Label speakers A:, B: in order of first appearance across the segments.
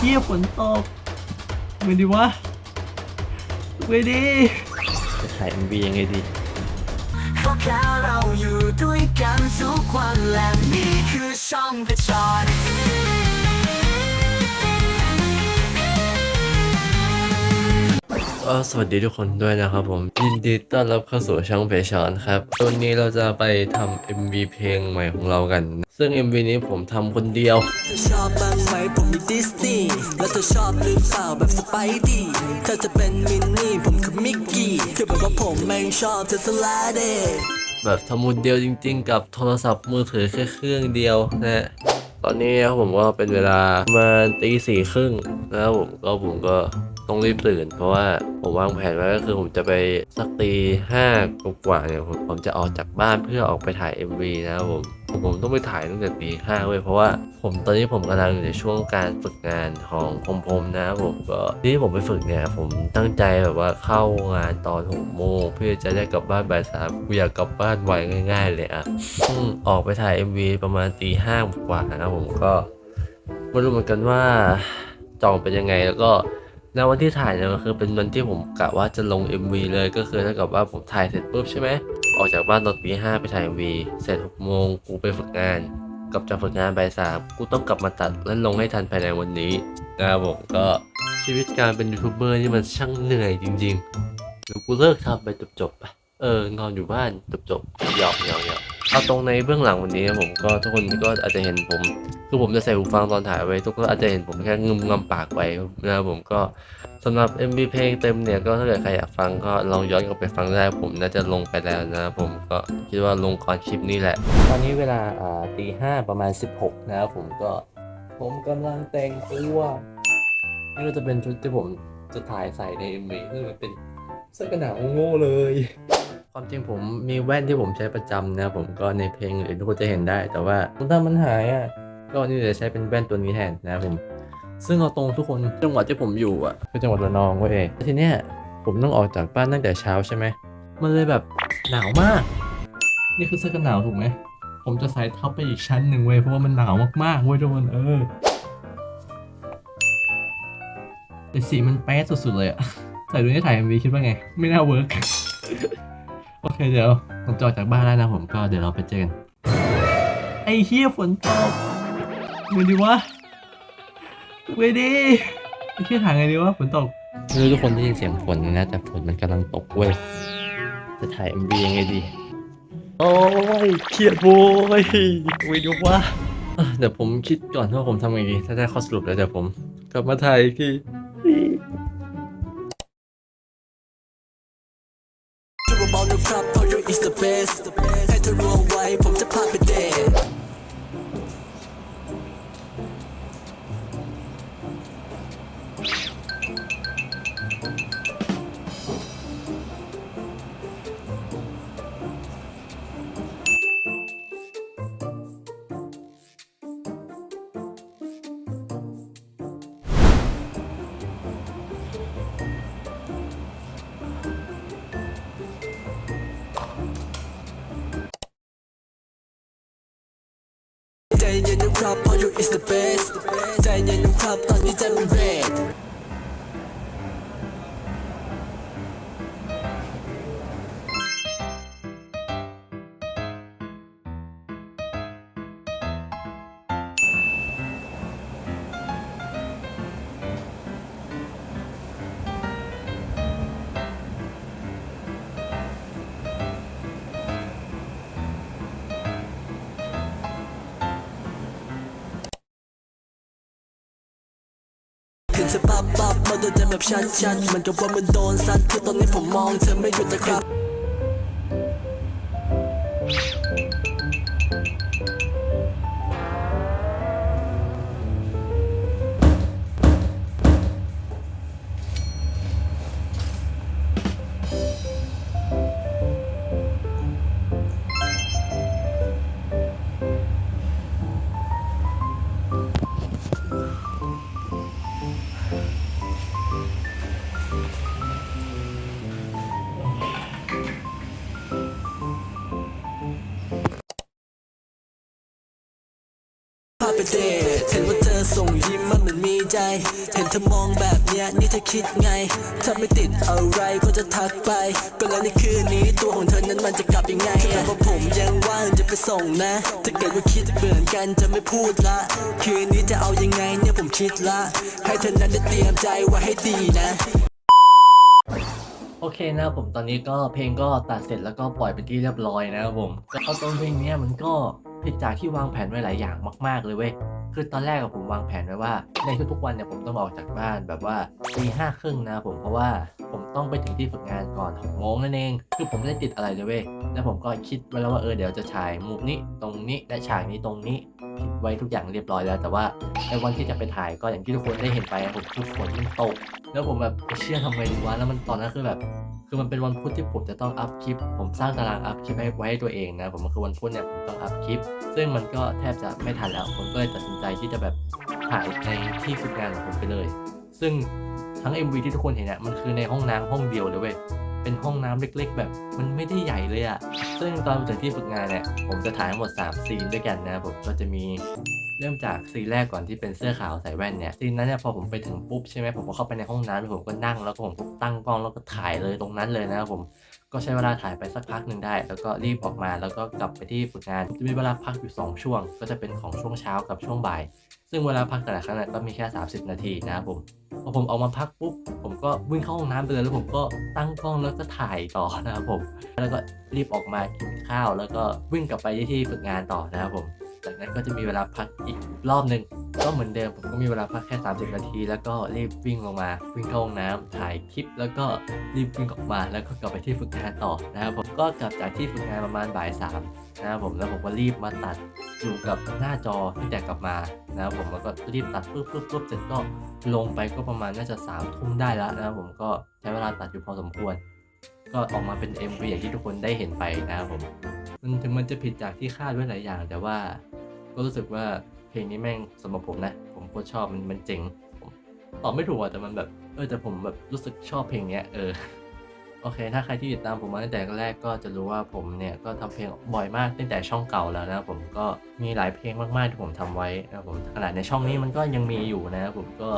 A: เหี้ยฝนตกไม่ดีวะไม่ดี
B: จะถ่าย MV ยังไงดี
C: เพราะแค่เราอยู่ด้วยกันทุกวันและนี่คือช่องเพชร
B: ก็สวัสดีทุกคนด้วยนะครับผม ยินดีต้อนรับเข้าสู่ช่องเพชอนครับวันนี้เราจะไปทำ MV เพลงใหม่ของเรากัน ซึ่ง MV นี้ผมทำคนเดียว
C: เธอชอบบ้างไหมผมมีดิสนีย์แล้วเธอชอบหรือเปล่าแบบสไปดี้เธอจะเป็นมินนี่ผมคือมิกกี้เธอบอกว่าผมแม่งชอบเธอสลาเด
B: แบบทำคนเดียวจริง ๆ กับโทรศัพท์มือถือแค่เครื่องเดียวนะฮะตอนนี้นะครับผมก็เป็นเวลาประมาณตีสี่ครึ่งนะครับผมก็ผมก็ ต้องรีบตื่น เพราะว่าผมวางแผนไว้ก็คือผมจะไปสักตีห้ากว่าเนี่ยผมผมจะออกจากบ้านเพื่อออกไปถ่าย MV นะครับผมผมต้องไปถ่ายตั้งแต่ตีห้าเว้ยเพราะว่าผมตอนนี้ผมกำลังอยู่ในช่วงการฝึกงานของผมผมนะผมก็ที่ผมไปฝึกเนี่ยผมตั้งใจแบบว่าเข้างานตอนหกโมงเพื่อจะได้กลับบ้านบ่ายสามกูอยากกลับบ้านไวง่าย ๆ เลยอะออกไปถ่าย MV ประมาณตีห้ากว่านะผมก็ไม่รู้เหมือนกันว่าจองเป็นยังไงแล้วก็ ในวันที่ถ่ายเนี่ยก็คือเป็นวันที่ผมกะว่าจะลง MV เลยก็คือถ้ากับว่าผมถ่ายเสร็จปุ๊บใช่ไหมออกจากบ้านตอนตีห้าไปถ่าย MV เสร็จหกโมงกูไปฝึกงานกลับจากฝึกงานบ่ายสามกูต้องกลับมาตัดและลงให้ทันภายในวันนี้นะครับผมก็ชีวิตการเป็นยูทูบเบอร์นี่มันช่างเหนื่อยจริงๆเดี๋ยวกูเลิกทำไปจบๆไปเออนอนอยู่บ้านจบๆหยอกหยอกหยอกเอาตรงในเบื้องหลังวันนี้นะผมก็ทุกคนก็อาจจะเห็นผม คือผมจะใส่หูฟังตอนถ่ายไว้ ทุกคนอาจจะเห็นผมแค่งึมงำปากไปนะครับผมก็สำหรับ MV เพลงเต็มเนี่ยก็ถ้าเกิดใครอยากฟังก็ลองย้อนกลับไปฟังได้ผมน่าจะลงไปแล้วนะครับผมก็คิดว่าลงก่อนคลิปนี้แหละ ตอนนี้เวลาอ่าตีห้าประมาณ 16 นะครับผมก็ผมกำลังแต่งตัวนี่ก็จะเป็นชุดที่ผมจะถ่ายใส่ใน MV ซึ่งมันเป็นเสื้อกันหนาวโง่เลย ความจริงผมมีแว่นที่ผมใช้ประจำนะครับผมก็ในเพลงอื่นทุกคนจะเห็นได้แต่ว่าถ้ามันหายอะ ก็นี่จะใช้เป็นแว่นตัวนี้แทนนะครับผม ซึ่งเอาตรงทุกคนจังหวัดที่ผมอยู่อะคือจังหวัดระนองเว้ยทีเนี้ยผมต้องออกจากบ้านตั้งแต่เช้าใช่ไหมมันเลยแบบหนาวมาก นี่คือเสื้อกันหนาวถูกไหมผมจะใส่ทับไปอีกชั้นหนึ่งเว้ยเพราะว่ามันหนาวมากๆเว้ยทุกคนเออแต่สีมันแป๊ดสุดๆเลยอะใส่ดูนี่ถ่าย MV คิดว่าไง ไม่น่าเวิร์กโอเคเดี๋ยวผมจะออกจากบ้านแล้วนะผมก็เดี๋ยวเราไปเจอกัน
A: ไอ้เหี้ยฝนตก ไม่ดีวะไม่ดีไอ้เหี้ยถ่ายไงดีวะฝนตก
B: ไม่รู้ทุกคนได้ยินเสียงฝนนะ แต่ฝนมันกำลังตกเว้ย จะถ่าย MV ยังไงดี โอ้ยเครียดโว้ยวิดีโอวะอะเดี๋ยวผมคิดก่อนว่าผมทำยังไงดี ถ้าได้ข้อสรุปแล้วเดี๋ยวผม กลับมาถ่ายอีกที
C: ช่วยเบาๆนะครับเพราะ you is the best ให้เธอรู้ ใจเย็นนะครับเพราะ you is the best ใจเย็นนะครับตอนนี้ใจ เธอปั๊บปั๊บมาโดนใจแบบชัดชัดเหมันกับว่ามันโดนซัดคือตอนนี้ผมมองเธอไม่หยุดนะครับ จ เห็นเธอมองแบบเนี้ยนี่เธอคิดไง ถ้าไม่ติดอะไรก็จะทักไป ก็แล้วในคืนนี้ตัวของเธอนั้นมันจะกลับยังไงถ้าว่าผมยังว่างจะไปส่งนะ ถ้าเกิดว่าคิดเหมือนกันจะไม่พูดละ คืนนี้จะเอายังไงเนี่ยผมคิดละ ให้เธอนั้นได้เตรียมใจไว้ให้ดีนะ
B: โอเคนะผมตอนนี้ก็เพลงก็ตัดเสร็จแล้วก็ปล่อยเป็นที่เรียบร้อยนะครับผมก็เอาต้นเพลงเนี้ยมันก็ ผิดจากที่วางแผนไว้หลายอย่างมากๆเลยเว้ยคือตอนแรกกับผมวางแผนไว้ว่า ในทุกๆวันเนี่ยผมต้องออกจากบ้านแบบว่าตีห้าครึ่งนะผมเพราะว่า ผมต้องไปถึงที่ฝึกงานก่อนหกโมงนั่นเอง คือผมไม่ได้ติดอะไรเลยเว้ยแล้วผมก็คิดไว้แล้วว่าเออเดี๋ยวจะฉายมุมนี้ตรงนี้และฉากนี้ตรงนี้คิดไว้ทุกอย่างเรียบร้อยแล้ว แต่ว่าในวันที่จะไปถ่ายก็อย่างที่ทุกคนได้เห็นไปผมคือฝนมันตก แล้วผมแบบเชื่อทำไงดีวะแล้วมันตอนนั้นคือแบบคือมันเป็นวันพุธที่ผมจะต้องอัพคลิป ผมสร้างตารางอัพคลิปให้ไว้ให้ตัวเองนะ ผมก็คือวันพุธเนี่ยผมต้องอัพคลิป ซึ่งมันก็แทบจะไม่ทันแล้ว ผมก็เลยตัดสินใจที่จะแบบถ่ายในที่ฝึกงานของผมไปเลย ซึ่ง ทั้ง MV ที่ทุกคนเห็นเนี่ยมันคือในห้องน้ำห้องเดียวเลยเว้ยเป็นห้องน้ำเล็ก ๆ แบบ มันไม่ได้ใหญ่เลยอะซึ่งตอนไปถึงที่ฝึกงานเนี่ย ผมจะถ่ายทั้งหมด 3 ซีนด้วยกันนะผมก็จะมีเริ่มจากซีนแรกก่อนที่เป็นเสื้อขาวใส่แว่นเนี่ยซีนนั้นเนี่ยพอผมไปถึงปุ๊บใช่ไหมผมก็เข้าไปในห้องน้ำผมก็นั่งแล้วก็ผมก็ตั้งกล้องแล้วก็ถ่ายเลยตรงนั้นเลยนะครับผม ก็ใช้เวลาถ่ายไปสักพักหนึ่งได้ แล้วก็รีบออกมาแล้วก็กลับไปที่ฝึกงานจะมีเวลาพักอยู่ 2 ช่วง ก็จะเป็นของช่วงเช้ากับช่วงบ่าย ซึ่งเวลาพักแต่ละครั้งก็มีแค่ 30 นาทีนะครับผมพอผมออกมาพักปุ๊บผมก็วิ่งเข้าห้องน้ำไปเลยแล้วผมก็ตั้งกล้องแล้วก็ถ่ายต่อนะครับผม แล้วก็รีบออกมากินข้าว แล้วก็วิ่งกลับไปที่ฝึกงานต่อนะครับผม จากนั้นก็จะมีเวลาพักอีกรอบหนึ่งก็เหมือนเดิมผมก็มีเวลาพักแค่ 30 นาที แล้วก็รีบวิ่งลงมาวิ่งเข้าห้องน้ำถ่ายคลิป แล้วก็รีบวิ่งออกมาแล้วก็กลับไปที่ฝึกงานต่อนะครับผมก็กลับจากที่ฝึกงานประมาณบ่ายสามนะครับผมแล้วผมก็รีบมาตัดอยู่กับหน้าจอตั้งแต่กลับมานะครับผมแล้วก็รีบตัดปุ๊บปุ๊บปุ๊บเสร็จก็ลงไปก็ประมาณน่าจะสามทุ่มได้แล้วนะครับผมก็ใช้เวลาตัดอยู่พอสมควร ก็ออกมาเป็น MV อย่างที่ทุกคนได้เห็นไปนะครับผม มันถึงมันจะผิดจากที่คาดไว้หลายอย่าง แต่ว่า ก็รู้สึกว่าเพลงนี้แม่งสำหรับผมนะ ผมโคตรชอบมันมันเจ๋งตอบไม่ถูกอะแต่มันแบบเออแต่ผมแบบรู้สึกชอบเพลงเนี้ยเออโอเค ถ้าใครที่ติดตามผมมาตั้งแต่แรกก็จะรู้ว่าผมเนี่ยก็ทำเพลงบ่อยมากตั้งแต่ช่องเก่าแล้วนะผมก็มีหลายเพลงมากๆที่ผมทำไว้นะผมขนาดในช่องนี้มันก็ยังมีอยู่นะผมก็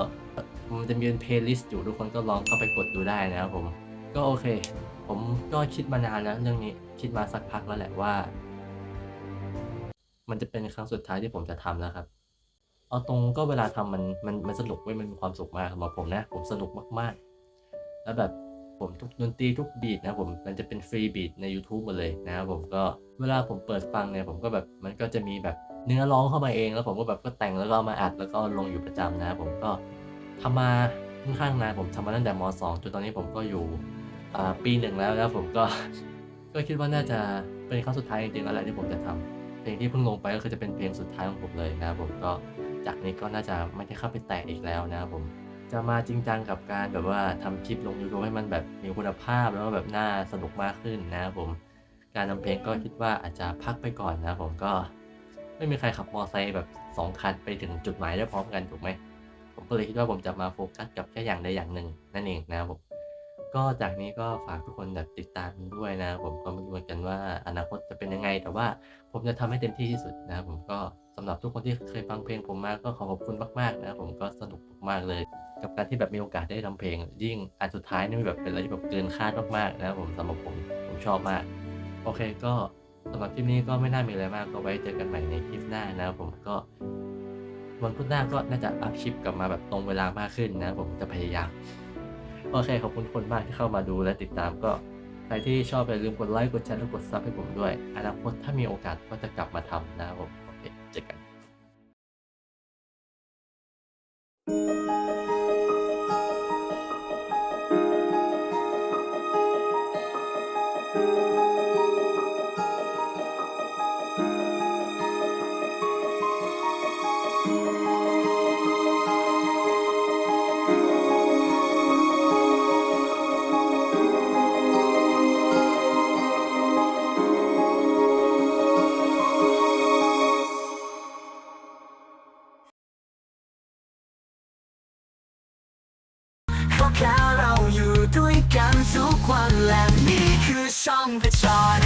B: มันจะมีเป็นเพลย์ลิสต์อยู่ทุกคนก็ลองเข้าไปกดดูได้นะครับผม ก็โอเค ผมก็คิดมานานแล้วเรื่องนี้คิดมาสักพักแล้วแหละว่า มันจะเป็นครั้งสุดท้ายที่ผมจะทำแล้วครับ เอาตรงก็เวลาทำมันมันมันสนุกเว้ยมันมีความสุขมากสำหรับผมนะ ผมสนุกมากๆ แล้วแบบผมทุกดนตรีทุกบีทนะผมมันจะเป็นฟรีบีทใน YouTube หมดเลยนะครับผมก็เวลาผมเปิดฟังเนี่ยผมก็แบบมันก็จะมีแบบเนื้อร้องเข้ามาเอง แล้วผมก็แบบก็แต่งแล้วก็มาอัดแล้วก็ลงอยู่ประจำนะผมก็ทำมาค่อนข้างนานผมทำมาตั้งแต่ม .2 จนตอนนี้ผมก็อยู่ ปีหนึ่งแล้วนะผมก็ก็คิดว่าน่าจะเป็นครั้งสุดท้ายจริงๆแล้วแหละที่ผมจะทำเพลงที่เพิ่งลงไปก็คือจะเป็นเพลงสุดท้ายของผมเลยนะผมก็จากนี้ก็น่าจะไม่ได้เข้าไปแตะอีกแล้วนะผมจะมาจริงจังกับการแบบว่าทำคลิปลง YouTube ให้มันแบบมีคุณภาพแล้วก็แบบน่าสนุกมากขึ้นนะผมการทำเพลงก็คิดว่าอาจจะพักไปก่อนนะผมก็ไม่มีใครขับมอไซค์แบบสองคันไปถึงจุดหมายได้พร้อมกันถูกไหมผมก็เลยคิดว่าผมจะมาโฟกัสกับแค่อย่างใดอย่างหนึ่งนั่นเองนะครับผม ก็จากนี้ก็ฝากทุกคนแบบติดตามด้วยนะ ผมก็ไม่รู้เหมือนกันว่าอนาคตจะเป็นยังไง แต่ว่าผมจะทำให้เต็มที่ที่สุดนะ ผมก็สำหรับทุกคนที่เคยฟังเพลงผมมาก็ขอขอบคุณมากๆนะผมก็สนุกมากเลย กับการที่แบบมีโอกาสได้ทำเพลง ยิ่งอันสุดท้ายนี่แบบเป็นอะไรที่แบบเกินคาดมากๆนะผมสำหรับผมผมชอบมาก โอเคก็สำหรับคลิปนี้ก็ไม่น่ามีอะไรมากก็ไว้เจอกันใหม่ในคลิปหน้านะผมก็วันพุธหน้าก็น่าจะอัพคลิปกลับมาแบบตรงเวลามากขึ้นนะ ผมจะพยายาม โอเคขอบคุณคนมากที่เข้ามาดูและติดตามก็ใครที่ชอบอย่าลืมกดไลค์กดแชร์และกดซับให้ผมด้วยอนาคตถ้ามีโอกาสก็จะกลับมาทำนะครับผมโอเคเจอกัน
C: พ ช่อง The Chart